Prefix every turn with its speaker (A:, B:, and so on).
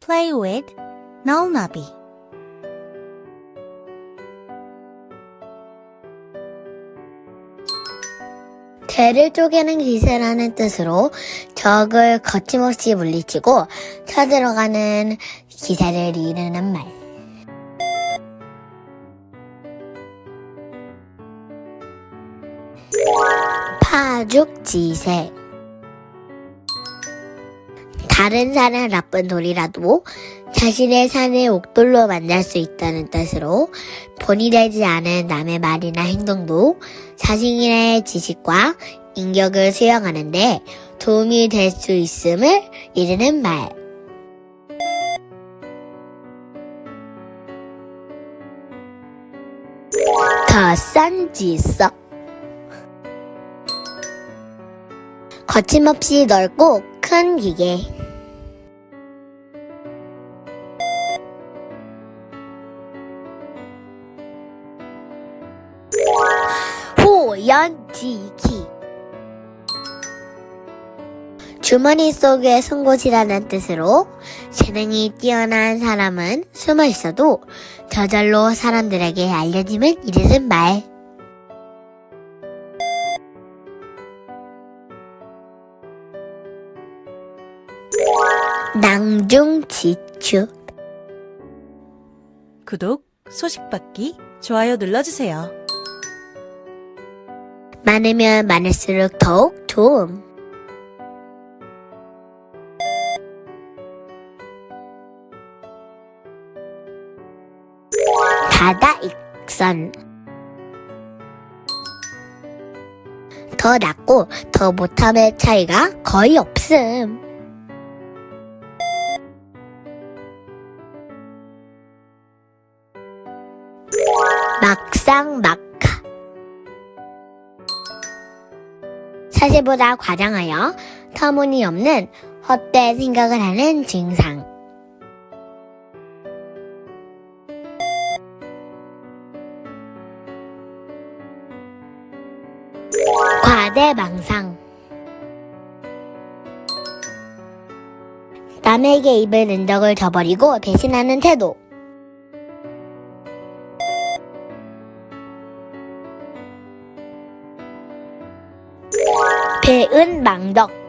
A: play with, 나우나비.
B: 대를 쪼개는 기세라는 뜻으로 적을 거침없이 물리치고 쳐들어가는 기세를 이르는 말. 파죽지세 다른 산을 나쁜 돌이라도 자신의 산을 옥돌로 만날 수 있다는 뜻으로 본이 되지 않은 남의 말이나 행동도 자신의 지식과 인격을 수용하는데 도움이 될 수 있음을 이르는 말. 더싼지석 거침없이 넓고 큰 기계. 연지기 주머니 속에 송곳이라는 뜻으로 재능이 뛰어난 사람은 숨어 있어도 저절로 사람들에게 알려짐을 이르는 말. 낭중지추
A: 구독, 소식 받기, 좋아요 눌러주세요.
B: 많으면 많을수록 더욱 좋음. 다다익선 더 낫고 더 못함의 차이가 거의 없음. 막상 막 사실보다 과장하여 터무니없는 헛된 생각을 하는 증상. 과대망상. 남에게 입을 은덕을 저버리고 배신하는 태도. 배은망덕.